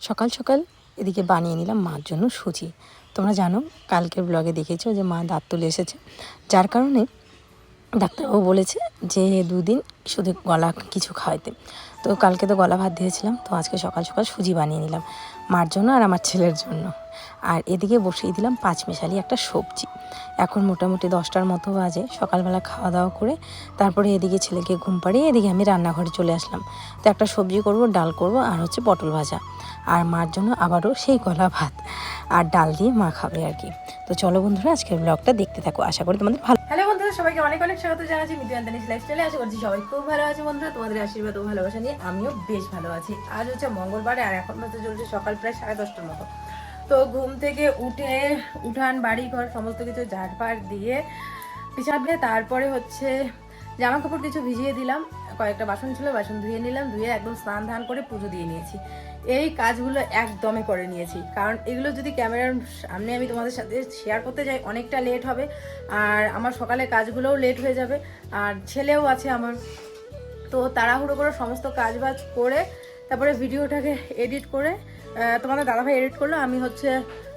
সকাল সকাল এদিকে বানিয়ে নিলাম মার জন্য সুজি। তোমরা জানো, কালকের ব্লগে দেখেছ যে মা দাঁত তুলে এসেছে। যার কারণে ডাক্তারবাবু বলেছে যে দুদিন শুধু গলা কিছু খাওয়াইতে। তো কালকে তো গলা ভাত দিয়েছিলাম, তো আজকে সকাল সকাল সুজি বানিয়ে নিলাম, মার জন্য আর আমার ছেলের জন্য। আর এদিকে বসিয়ে দিলাম পাঁচ মিশালি একটা সবজি। এখন মোটামুটি দশটার মতো বাজে, সকালবেলা খাওয়া দাওয়া করে তারপরে এদিকে ছেলেকে ঘুম পাড়িয়ে এদিকে আমি রান্নাঘরে চলে আসলাম। তো একটা সবজি করব, ডাল করব আর হচ্ছে পটল ভাজা। আর মার জন্য আবারও সেই গলা ভাত আর ডাল দিয়ে মা খাবে আর কি। তো চলো বন্ধুরা, আজকের ব্লগটা দেখতে থাকো। আশা করি তোমাদের ভালো হ্যালো বন্ধুরা, সবাইকে অনেক অনেক স্বাগত জানাচ্ছি। মিডিয়ান দানিস লাইফস্টাইলে আশা করছি সবাই খুব ভালো আছে বন্ধুরা। তোমাদের আশীর্বাদ ও ভালোবাসা নিয়ে আমিও বেশ ভালো আছি। আজ হচ্ছে মঙ্গলবারে আর এখন মতো চলছে সকাল প্রায় সাড়ে দশটার মতো। তো ঘুম থেকে উঠে উঠান, বাড়ি ঘর, সমস্ত কিছু ঝাড়পাড় দিয়ে পিছাবে তারপরে হচ্ছে জামা কাপড় কিছু ভিজিয়ে দিলাম, কয়েকটা বাসন ছিল, বাসন ধুয়ে নিলাম, ধুয়ে একদম স্নান ধান করে পুজো দিয়ে নিয়েছি। এই কাজগুলো একদমই করে নিয়েছি, কারণ এগুলো যদি ক্যামেরার সামনে আমি তোমাদের সাথে শেয়ার করতে যাই, অনেকটা লেট হবে, আর আমার সকালে কাজগুলোও লেট হয়ে যাবে, আর ছেলেও আছে আমার। তো তাড়াহুড়ো করে সমস্ত কাজ বাজ করে, তারপরে ভিডিওটাকে এডিট করে তোমাদের দাদাভাই এডিট করল, আমি হচ্ছে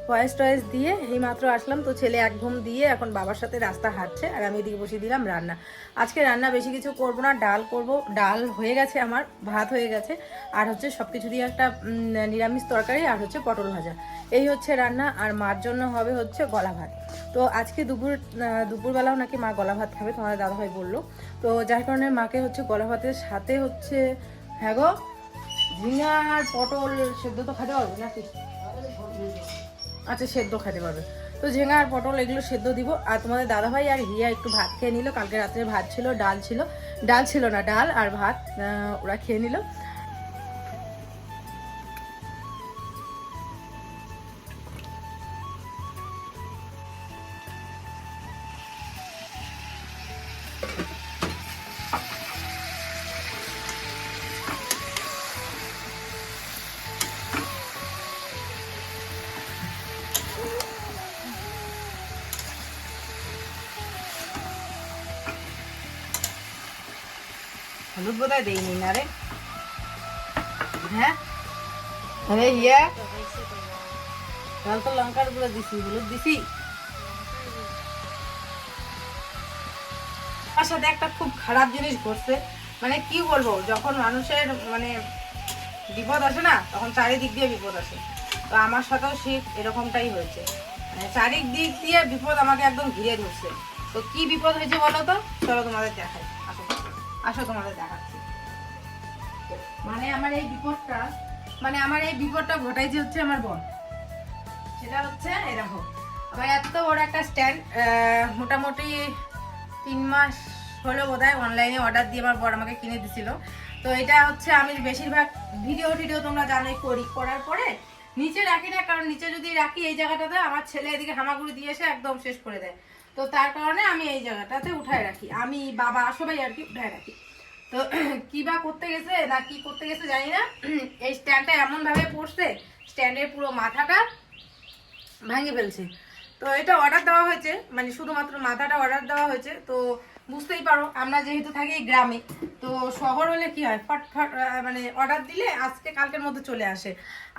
ভয়েস টয়েস দিয়ে এই মাত্র আসলাম। তো ছেলে এক ঘুম দিয়ে এখন বাবার সাথে রাস্তা হাঁটছে, আর আমি এদিকে বসিয়ে দিলাম রান্না। আজকে রান্না বেশি কিছু করব না, ডাল করব। ডাল হয়ে গেছে আমার, ভাত হয়ে গেছে। আর হচ্ছে সব কিছু দিয়ে একটা নিরামিষ তরকারি আর হচ্ছে পটল ভাজা। এই হচ্ছে রান্না, আর মার জন্য হবে হচ্ছে গলা ভাত। তো আজকে দুপুর দুপুরবেলাও নাকি মা গলা ভাত খাবে, তোমাদের দাদাভাই বলল। তো যার কারণে মাকে হচ্ছে গলা ভাতের সাথে হচ্ছে হ্যাঁ গো ঝিঙা আর পটল সেদ্ধ তো খেতে পারবে নাকি? আচ্ছা সেদ্ধ খেতে পারবে। তো ঝিঙা আর পটল এগুলো সেদ্ধ দিব। আর তোমাদের দাদাভাই আর হিয়া একটু ভাত খেয়ে নিল। কালকে রাত্রে ভাত ছিল, ডাল ছিল। ডাল ছিল না, ডাল আর ভাত ওরা খেয়ে নিল। হলুদ দেয়নি না রে? হ্যাঁ? আরে ইয়া। তো লঙ্কার দিছি, হলুদ দিছি? আমার সাথে একটা খুব খারাপ জিনিস ঘটছে। মানে কি বলব, যখন মানুষের মানে বিপদ আসে না, তখন চারিদিক দিয়ে বিপদ আসে। তো আমার সাথেও ঠিক এরকমটাই হয়েছে। মানে চারিদিক দিয়ে বিপদ আমাকে একদম ঘিরে ধরছে। তো কি বিপদ হয়েছে বলো তো? চলো তোমাদের দেখাই। আসো তোমাদের দেখাচ্ছি। মানে আমার এই বিপদটা মানে আমার এই বিপদটা ঘটাইছে হচ্ছে আমার বোন সেটা হচ্ছে এরকম আমার এত বড় একটা স্ট্যান্ড মোটামুটি তিন মাস হলো বোধ অনলাইনে অর্ডার দিয়ে আমার বর আমাকে কিনে দিছিল। তো এটা হচ্ছে আমি বেশিরভাগ ভিডিও টিডিও তোমরা জানোই, করি করার পরে নিচে রাখি না, কারণ নিচে যদি রাখি এই জায়গাটাতে আমার ছেলে এদিকে হামাগুড়ি দিয়ে এসে একদম শেষ করে দেয়। তো তার কারণে আমি এই জায়গাটাতে উঠায় রাখি। আমি বাবা সবাই আর কি উঠায় রাখি। তো কী বা করতে গেছে না কি করতে গেছে জানি না। এই স্ট্যান্ডটা এমনভাবে পড়ছে স্ট্যান্ডের পুরো মাথাটা ভাঙে ফেলছে। তো এটা অর্ডার দেওয়া হয়েছে মানে শুধুমাত্র মাথাটা অর্ডার দেওয়া হয়েছে। তো বুঝতেই পারো, আমরা যেহেতু থাকি গ্রামে, তো শহর হলে কি হয়? ফটফট মানে অর্ডার দিলে আজকে কালকের মধ্যে চলে আসে।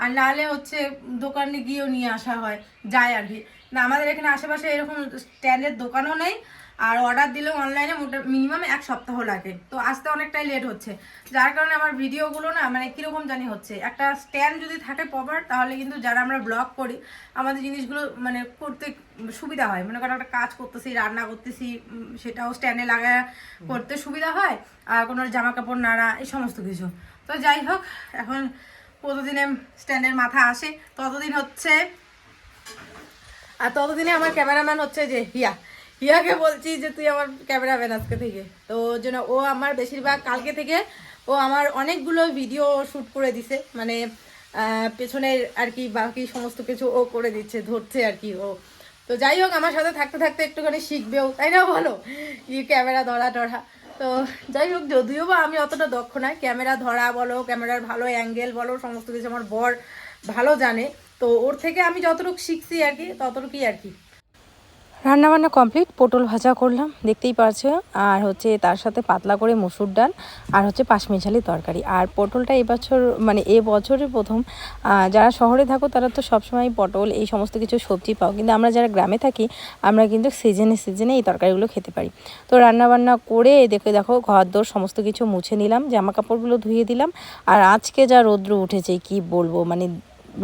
আর নাহলে হচ্ছে দোকানে গিয়েও নিয়ে আসা হয়, যায় আর কি। না, আমাদের এখানে আশেপাশে এরকম স্ট্যান্ডের দোকানও নেই আর অর্ডার দিলেও অনলাইনে মোটা মিনিমাম এক সপ্তাহ লাগে। তো আসতে অনেকটাই লেট হচ্ছে। যার কারণে আমার ভিডিওগুলো না মানে কীরকম জানি হচ্ছে। একটা স্ট্যান্ড যদি থাকে প্রপার তাহলে কিন্তু যারা আমরা ব্লগ করি, আমাদের জিনিসগুলো মানে করতে সুবিধা হয়। মনে করো একটা কাজ করতেছি, রান্না করতেছি সেটাও স্ট্যান্ডে লাগায় করতে সুবিধা হয়। আর কোনো জামা কাপড় নাড়া, এই সমস্ত কিছু। তো যাই হোক, এখন কতদিনে স্ট্যান্ডের মাথা আসে? ততদিন হচ্ছে আর ততদিনে আমার ক্যামেরাম্যান হচ্ছে যে হিয়া। হিয়াকে বলছি যে তুই আমার ক্যামেরাম্যান আজকে থেকে। তো জন্য ও আমার বেশিরভাগ কালকে থেকে ও আমার অনেকগুলো ভিডিও শ্যুট করে দিছে। মানে পেছনের আর কি বাকি সমস্ত কিছু ও করে দিচ্ছে, ধরছে আর কি ও। তো যাই হোক, আমার সাথে থাকতে থাকতে একটুখানি শিখবেও, তাই না বলো? ই ক্যামেরা ধরা টরা। তো যাই হোক, যদিও বা আমি অতটা দক্ষ নয় ক্যামেরা ধরা বলো, ক্যামেরার ভালো অ্যাঙ্গেল বলো, সমস্ত কিছু আমার বর ভালো জানে। তো ওর থেকে আমি যতটুকু শিখছি আর কি, ততটুকুই আর কি। রান্নাবান্না কমপ্লিট, পটল ভাজা করলাম, দেখতেই পারছ। আর হচ্ছে তার সাথে পাতলা করে মসুর ডাল আর হচ্ছে পাঁচমিশালি তরকারি। আর পটলটা এবছর মানে এ বছরের প্রথম যারা শহরে থাকো তারা তো সবসময় পটল, এই সমস্ত কিছু সবজি পাও। কিন্তু আমরা যারা গ্রামে থাকি, আমরা কিন্তু সিজনে সিজনে এই তরকারিগুলো খেতে পারি। তো রান্নাবান্না করে দেখে দেখো ঘর দোর সমস্ত কিছু মুছে নিলাম জামা কাপড়গুলো ধুয়ে দিলাম। আর আজকে যা রৌদ্র উঠেছে, কি বলব? মানে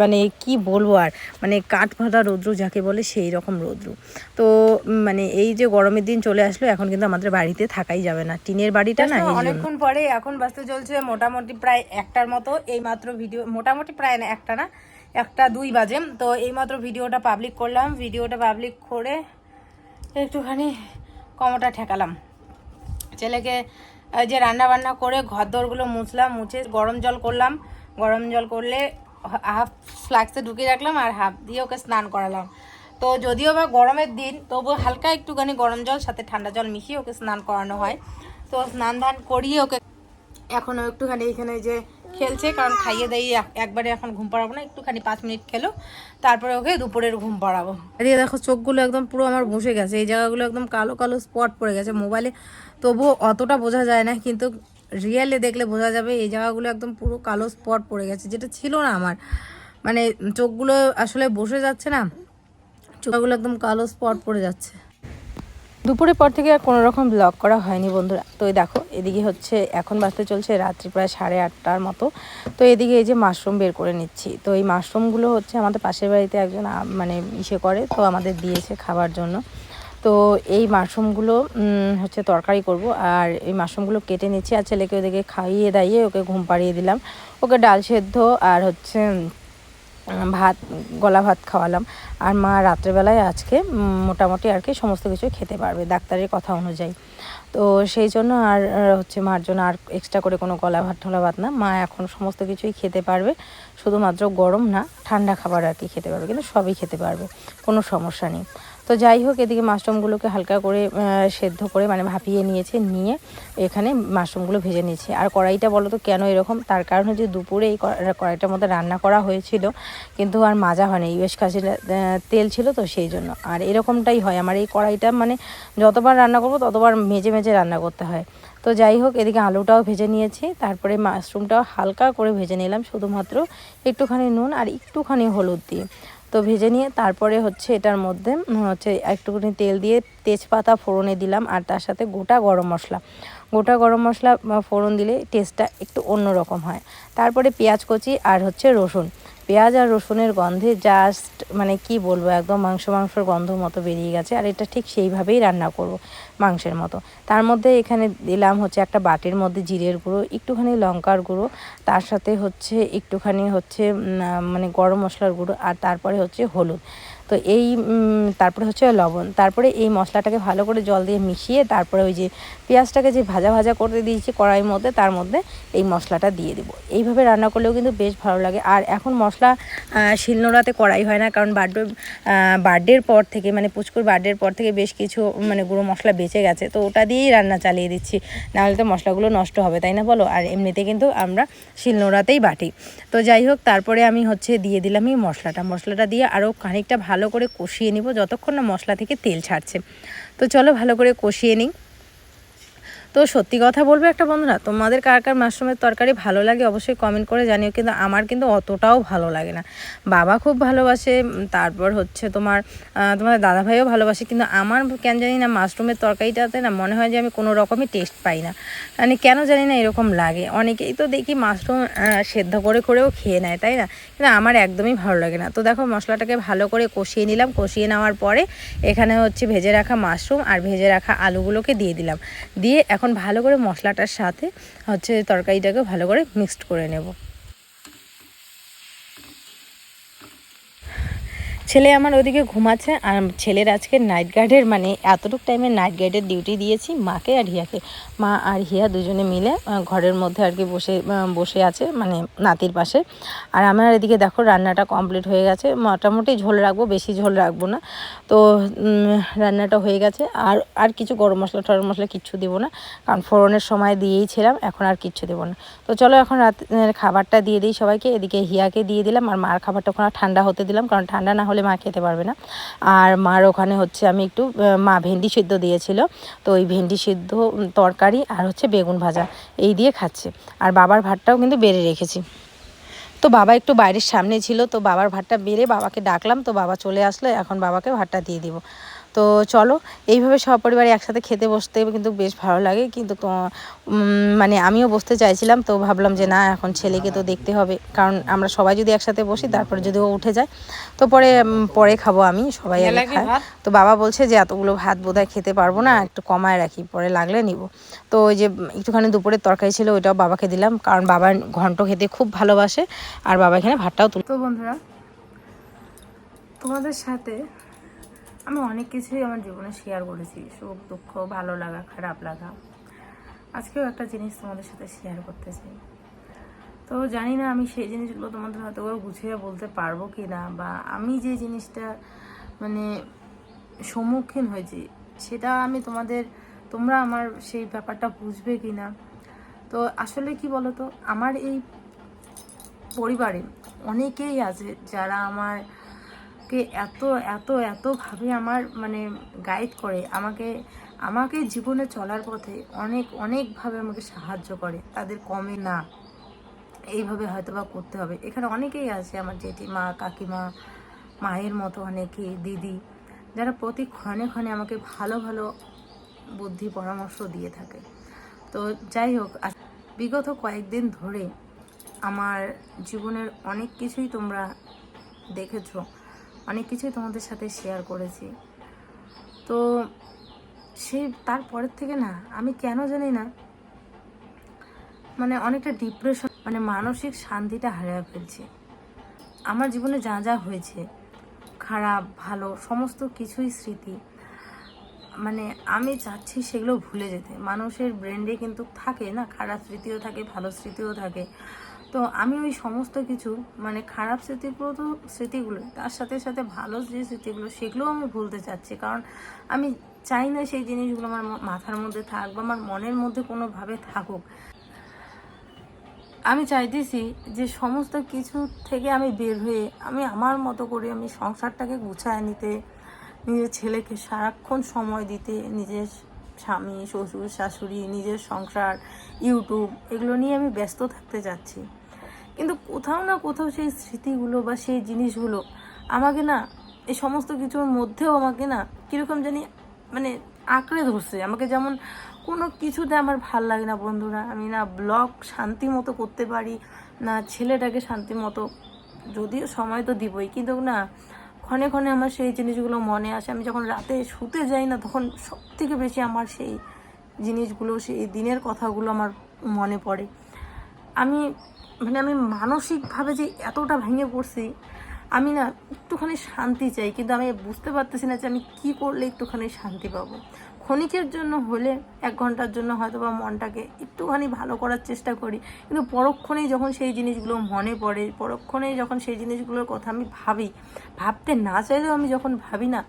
মানে কি বলব আর? মানে কাঠ ফাটা রৌদ্র যাকে বলে সেই রকম রৌদ্র। তো মানে এই যে গরমের দিন চলে আসলো এখন কিন্তু আমাদের বাড়িতে থাকাই যাবে না। টিনের বাড়িটা না অনেকক্ষণ পরে এখন বাজতে চলছে মোটামুটি প্রায় একটার মতো এই মাত্র ভিডিও মোটামুটি প্রায় না একটা না একটা দুই বাজে। তো এই মাত্র ভিডিওটা পাবলিক করলাম ভিডিওটা পাবলিক করে একটুখানি কমটা ঠেকালাম। ছেলেকে যে রান্না বান্না করে ঘর দরগুলো মুছলাম মুছে গরম জল করলাম। গরম জল করলে হাফ ফ্লাক্সে ঢুকিয়ে রাখলাম আর হাফ দিয়ে ওকে স্নান করালাম। তো যদিও বা গরমের দিন তবু হালকা একটুখানি গরম জল, সাথে ঠান্ডা জল মিশিয়ে ওকে স্নান করানো হয়। তো স্নান ধান করিয়ে ওকে এখনও একটুখানি এখানে যে খেলছে, কারণ খাইয়ে দাইয়ে একবারে এখন ঘুম পাড়াবো না, একটুখানি পাঁচ মিনিট খেলো। তারপরে ওকে দুপুরের ঘুম পাড়াবো। এদিকে দেখো চোখগুলো একদম পুরো আমার বসে গেছে, এই জায়গাগুলো একদম কালো কালো স্পট পড়ে গেছে মোবাইলে। তবুও অতটা বোঝা যায় না, কিন্তু রিয়েলে দেখলে বোঝা যাবে এই জায়গাগুলো একদম পুরো কালো স্পট পড়ে গেছে, যেটা ছিল না আমার। মানে চোখগুলো আসলে বসে যাচ্ছে না, চোখগুলো একদম কালো স্পট পড়ে যাচ্ছে। দুপুরের পর থেকে আর কোনো রকম ব্লগ করা হয়নি বন্ধুরা। তো এই দেখো, এদিকে হচ্ছে এখন বাজতে চলছে রাত্রি প্রায় সাড়ে আটটার মতো। তো এদিকে এই যে মাশরুম বের করে নিচ্ছি। তো এই মাশরুমগুলো হচ্ছে আমাদের পাশের বাড়িতে একজন মানে ইসে করে, তো আমাদের দিয়েছে খাবার জন্য। তো এই মাশরুমগুলো হচ্ছে তরকারি করব। আর এই মাশরুমগুলো কেটে নিচ্ছি আর ছেলেকে ওদেরকে খাইয়ে দাইয়ে ওকে ঘুম পাড়িয়ে দিলাম। ওকে ডাল সেদ্ধ আর হচ্ছে ভাত, গলা ভাত খাওয়ালাম। আর মা রাত্রেবেলায় আজকে মোটামুটি আর কি সমস্ত কিছু খেতে পারবে ডাক্তারের কথা অনুযায়ী। তো সেই জন্য আর হচ্ছে মার জন্য আর এক্সট্রা করে কোনো গলা ভাত ঠোলা ভাত না। মা এখন সমস্ত কিছুই খেতে পারবে শুধুমাত্র গরম না ঠান্ডা খাবার আর কি খেতে পারবে কিন্তু সবই খেতে পারবে কোনো সমস্যা নেই। তো যাই হোক এদিকে মাশরুমগুলোকে হালকা করে সেদ্ধ করে মানে ভাপিয়ে নিয়েছে নিয়ে এখানে মাশরুমগুলো ভেজে নিয়েছে। আর কড়াইটা বলো তো কেন এরকম? তার কারণ হচ্ছে দুপুরে এই কড়া- কড়াইটার মধ্যে রান্না করা হয়েছিল কিন্তু আর মাজা হয়নি। ইউএস আহ, তেল ছিল তো সেই জন্য। আর এরকমটাই হয়। আমার এই কড়াইটা মানে যতবার রান্না করব, ততবার মেজে মেজে রান্না করতে হয়। তো যাই হোক, এদিকে আলুটাও ভেজে নিয়েছি। তারপরে মাশরুমটাও হালকা করে ভেজে নিলাম, শুধুমাত্র একটুখানি নুন আর একটুখানি হলুদ দিয়ে। তো ভেজে নিয়ে তারপরে হচ্ছে এটার মধ্যে হচ্ছে একটুখানি তেল দিয়ে তেজপাতা ফোড়নে দিলাম আর তার সাথে গোটা গরম মশলা। গোটা গরম মশলা ফোড়ন দিলে টেস্টটা একটু অন্যরকম হয়। তারপরে পেঁয়াজ কচি আর হচ্ছে রসুন। পেঁয়াজ আর রসুনের গন্ধে জাস্ট মানে কি বলব, একদম মাংস মাংসর গন্ধ মতো বেরিয়ে গেছে, আর এটা ঠিক সেইভাবেই রান্না করব। মাংসের মতো। তার মধ্যে এখানে দিলাম হচ্ছে একটা বাটির মধ্যে জিরের গুঁড়ো, একটুখানি লঙ্কার গুঁড়ো, তার সাথে হচ্ছে একটুখানি হচ্ছে মানে গরম মশলার গুঁড়ো আর তারপরে হচ্ছে হলুদ। তো এই তারপরে হচ্ছে লবণ। তারপরে এই মশলাটাকে ভালো করে জল দিয়ে মিশিয়ে তারপরে ওই যে পেঁয়াজটাকে যে ভাজা ভাজা করতে দিয়েছি কড়াইয়ের মধ্যে, তার মধ্যে এই মশলাটা দিয়ে দেবো। এইভাবে রান্না করলেও কিন্তু বেশ ভালো লাগে। আর এখন মশলা শিলনোড়াতে কড়াই হয় না, কারণ বার্থডে বার্থডের পর থেকে মানে পুচকুর বার্থডের পর থেকে বেশ কিছু মানে গুঁড়ো মশলা বেঁচে গেছে। তো ওটা দিয়েই রান্না চালিয়ে দিচ্ছি। নাহলে তো মশলাগুলো নষ্ট হবে, তাই না বলো? আর এমনিতে কিন্তু আমরা শিলনোড়াতেই বাটি। তো যাই হোক, তারপরে আমি হচ্ছে দিয়ে দিলামই মশলাটা। মশলাটা দিয়ে আরও খানিকটা ভালো করে কষিয়ে নিব, যতক্ষণ না মশলা থেকে তেল ছাড়ছে। তো চলো ভালো করে কষিয়ে নিই। তো সত্যি কথা বলব একটা বন্ধুরা তোমাদের কার কার মাশরুমের তরকারি ভালো লাগে অবশ্যই কমেন্ট করে জানিও, কিন্তু আমার কিন্তু অতটাও ভালো লাগে না। বাবা খুব ভালোবাসে তারপর হচ্ছে তোমার তোমার দাদাভাইও ভালোবাসে, কিন্তু আমার কেন জানি না মাশরুমের তরকারিটাতে না মনে হয় যে আমি কোনো রকমই টেস্ট পাই না। মানে কেন জানি না এরকম লাগে। অনেকেই তো দেখি মাশরুম সেদ্ধ করে করেও খেয়ে নেয়, তাই না? কিন্তু আমার একদমই ভালো লাগে না। তো দেখো মশলাটাকে ভালো করে কষিয়ে নিলাম, কষিয়ে নেওয়ার পরে এখানে হচ্ছে ভেজে রাখা মাশরুম আর ভেজে রাখা আলুগুলোকে দিয়ে দিলাম। দিয়ে এখন ভালো করে মশলাটার সাথে হচ্ছে তরকারিটাকে ভালো করে মিক্সড করে নেব। ছেলে আমার ওদিকে ঘুমাচ্ছে আর ছেলের আজকে নাইট গার্ডের মানে এতটুকু টাইমে নাইট গার্ডের ডিউটি দিয়েছি, মাকে আর হিয়াকে। মা আর হিয়া দুজনে মিলে ঘরের মধ্যে আর কি বসে বসে আছে মানে নাতির পাশে। আর আমার এদিকে দেখো রান্নাটা কমপ্লিট হয়ে গেছে, মোটামুটি ঝোল রাখব, বেশি ঝোল রাখব না। তো রান্নাটা হয়ে গেছে। আর আর কিছু গরম মশলা টরম মশলা কিচ্ছু দেবো না, কারণ ফোড়নের সময় দিয়েই ছিলাম, এখন আর কিচ্ছু দেবো না। তো চলো এখন রাত খাবারটা দিয়ে দিই সবাইকে। এদিকে হিয়াকে দিয়ে দিলাম, আর মার খাবারটা ওখানে ঠান্ডা হতে দিলাম, কারণ ঠান্ডা না হলে তাহলে মা খেতে পারবে না। আর মার ওখানে হচ্ছে আমি একটু মা ভেন্ডি সিদ্ধ দিয়েছিল। তো ওই ভেন্ডি সিদ্ধ তরকারি আর হচ্ছে বেগুন ভাজা এই দিয়ে খাচ্ছে। আর বাবার ভাতটাও কিন্তু বেড়ে রেখেছি। তো বাবা একটু বাইরের সামনে ছিল, তো বাবার ভাতটা বেড়ে বাবাকে ডাকলাম, তো বাবা চলে আসলো, এখন বাবাকে ভাতটা দিয়ে দিব। তো চলো এইভাবে সপরিবারে একসাথে খেতে বসতে কিন্তু বেশ ভালো লাগে কিন্তু তো মানে আমিও বসতে চাইছিলাম তো ভাবলাম যে না এখন ছেলেকে তো দেখতে হবে কারণ আমরা সবাই যদি একসাথে বসি তারপরে যদি ও উঠে যায় তো পরে পরে খাব আমি সবাই আগে খায়। তো বাবা বলছে যে এতগুলো ভাত বোধহয় খেতে পারব না একটু কমায় রাখি পরে লাগলে নিব। তো ওই যে একটুখানি দুপুরের তরকারি ছিল ওইটাও বাবাকে দিলাম কারণ বাবা ঘন্ট খেতে খুব ভালোবাসে আর বাবা এখানে ভাতটাও তুলে তো বন্ধুরা তোমাদের সাথে আমি অনেক কিছুই আমার জীবনে শেয়ার করেছি। সুখ, দুঃখ, ভালো লাগা, খারাপ লাগা। আজকেও একটা জিনিস তোমাদের সাথে শেয়ার করতে চাই। তো জানি না আমি সেই জিনিসগুলো তোমাদের হয়তো করে গুছিয়ে বলতে পারব কি না বা আমি যে জিনিসটা মানে সম্মুখীন হয়েছি, সেটা আমি তোমাদের, তোমরা আমার সেই ব্যাপারটা বুঝবে কি না তো আসলে কি বলো তো আমার এই পরিবারে অনেকেই আছে যারা আমারকে এত এত এতভাবে আমার মানে গাইড করে, আমাকে আমাকে জীবনে চলার পথে অনেক অনেকভাবে আমাকে সাহায্য করে। তাদের কমে না। এইভাবে হয়তো বা করতে হবে। এখানে অনেকেই আছে, আমার জেঠিমা, কাকিমা, মায়ের মতো অনেকে, দিদি, যারা প্রতি ক্ষণে ক্ষণে আমাকে ভালো ভালো বুদ্ধি, পরামর্শ দিয়ে থাকে। তো যাই হোক বিগত কয়েকদিন ধরে আমার জীবনের অনেক কিছুই তোমরা দেখেছ। অনেক কিছুই তোমাদের সাথে শেয়ার করেছি। তো সেই তারপরের থেকে না, আমি কেন জানি না মানে অনেকটা ডিপ্রেশন মানে মানসিক শান্তিটা হারিয়ে ফেলছি। আমার জীবনে যা যা হয়েছে, খারাপ, ভালো, সমস্ত কিছুই স্মৃতি মানে আমি চাচ্ছি সেগুলো ভুলে যেতে। মানুষের ব্রেন্ডে কিন্তু থাকে না, খারাপ স্মৃতিও থাকে, ভালো স্মৃতিও থাকে। তো আমি ওই সমস্ত কিছু মানে খারাপ স্মৃতিগুলো তো স্মৃতিগুলো, তার সাথে সাথে ভালো যে স্মৃতিগুলো সেগুলোও আমি ভুলতে চাচ্ছি। কারণ আমি চাই না সেই জিনিসগুলো আমার মাথার মধ্যে থাক বা আমার মনের মধ্যে কোনোভাবে থাকুক। আমি চাইতেছি যে সমস্ত কিছু থেকে আমি বের হয়ে, আমি আমার মতো করে আমি সংসারটাকে গুছায় নিতে, নিজের ছেলেকে সারাক্ষণ সময় দিতে, নিজের স্বামী, শ্বশুর, শাশুড়ি, নিজের সংসার, ইউটিউব, এগুলো নিয়ে আমি ব্যস্ত থাকতে চাচ্ছি। কিন্তু কোথাও না কোথাও সেই স্মৃতিগুলো বা সেই জিনিসগুলো আমাকে না, এই সমস্ত কিছুর মধ্যেও আমাকে না কীরকম জানি মানে আঁকড়ে ধরছে। আমাকে যেমন কোনো কিছুতে আমার ভালো লাগে না বন্ধুরা। আমি না ব্লগ শান্তি মতো করতে পারি না, ছেলেটাকে শান্তি মতো, যদিও সময় তো দিবই, কিন্তু না ক্ষণে ক্ষণে আমার সেই জিনিসগুলো মনে আসে। আমি যখন রাতে শুতে যাই না, তখন সব থেকে বেশি আমার সেই জিনিসগুলো, সেই দিনের কথাগুলো আমার মনে পড়ে। আমি মানে আমি মানসিকভাবে যে এতটা ভেঙে পড়ছি, আমি না একটুখানি শান্তি চাই। কিন্তু আমি বুঝতে পারতেছি না যে আমি কি করলে একটুখানি শান্তি পাবো। ক্ষণিকের জন্য হলে এক ঘণ্টার জন্য হয়তো বা মনটাকে একটুখানি ভালো করার চেষ্টা করি। কিন্তু পরক্ষণেই যখন সেই জিনিসগুলো মনে পড়ে, পরক্ষণেই যখন সেই জিনিসগুলোর কথা আমি ভাবি, ভাবতে না চাইলেও আমি যখন ভাবি না,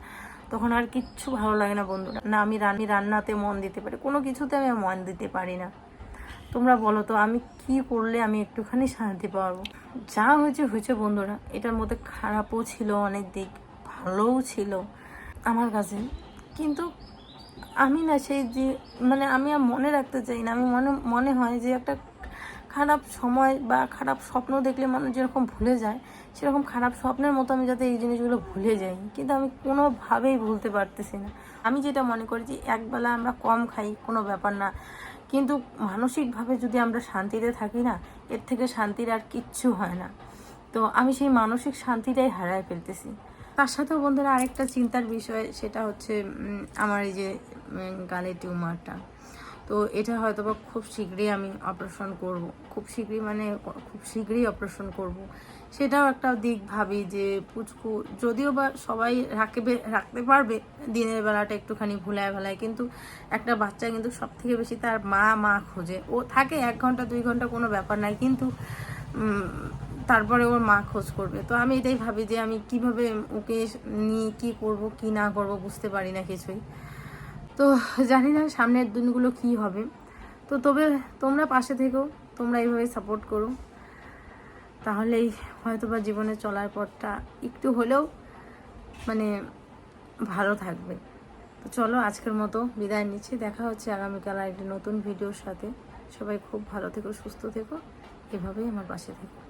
তখন আর কিচ্ছু ভালো লাগে না বন্ধুরা। না আমি রান্নি রান্নাতে মন দিতে পারি, কোনো কিছুতে আমি মন দিতে পারি না। তোমরা বলো তো, আমি কি করলে আমি একটুখানি শান্তি পাবো? যা হয়েছে হয়েছে বন্ধুরা। এটার মধ্যে খারাপও ছিল অনেক দিক, ভালোও ছিল আমার কাছে। কিন্তু আমি না সেই যে মানে আমি আর মনে রাখতে চাই না। আমি মনে মনে হয় যে একটা খারাপ সময় বা খারাপ স্বপ্ন দেখলে মানুষ যেরকম ভুলে যায়, সেরকম খারাপ স্বপ্নের মতো আমি যাতে এই জিনিসগুলো ভুলে যাই। কিন্তু আমি কোনোভাবেই ভুলতে পারতেছি না। আমি যেটা মনে করি যে, একবেলা আমরা কম খাই, কোনো ব্যাপার না। কিন্তু মানসিকভাবে যদি আমরা শান্তিতে থাকি না, এর থেকে শান্তির আর কিচ্ছু হয় না। তো আমি সেই মানসিক শান্তিটাই হারায় ফেলতেছি। তার সাথেও বন্ধুরা আরেকটা চিন্তার বিষয়, সেটা হচ্ছে আমার এই যে গালে টিউমারটা। তো এটা হয়তো বা খুব শীঘ্রই আমি অপারেশন করব। খুব শীঘ্রই মানে খুব শীঘ্রই অপারেশন করব। সেটাও একটা দিক ভাবি যে, পুচকু, যদিও বা সবাই রাখবে, রাখতে পারবে, দিনের বেলাটা একটুখানি ভুলায় ভেলায়, কিন্তু একটা বাচ্চা কিন্তু সব থেকে বেশি তার মা মা খোঁজে। ও থাকে এক ঘণ্টা, দুই ঘণ্টা কোনো ব্যাপার নাই, কিন্তু তারপরে ওর মা খোঁজ করবে। তো আমি এটাই ভাবি যে, আমি কীভাবে ওকে নিয়ে কি করব, কি না করব বুঝতে পারি না কিছুই। তো জানি না সামনের দিনগুলো কি হবে। তো তবে তোমরা পাশে থেকো, তোমরা এইভাবে সাপোর্ট করো। তাহলেই হয়তো বা জীবনে চলার পথটা একটু হলেও মানে ভালো থাকবে। তো চলো আজকের মতো বিদায় নিচ্ছি। দেখা হচ্ছে আগামীকাল একটি নতুন ভিডিওর সাথে। সবাই খুব ভালো থেকো, সুস্থ থেকো। এভাবেই আমার পাশে থেকো।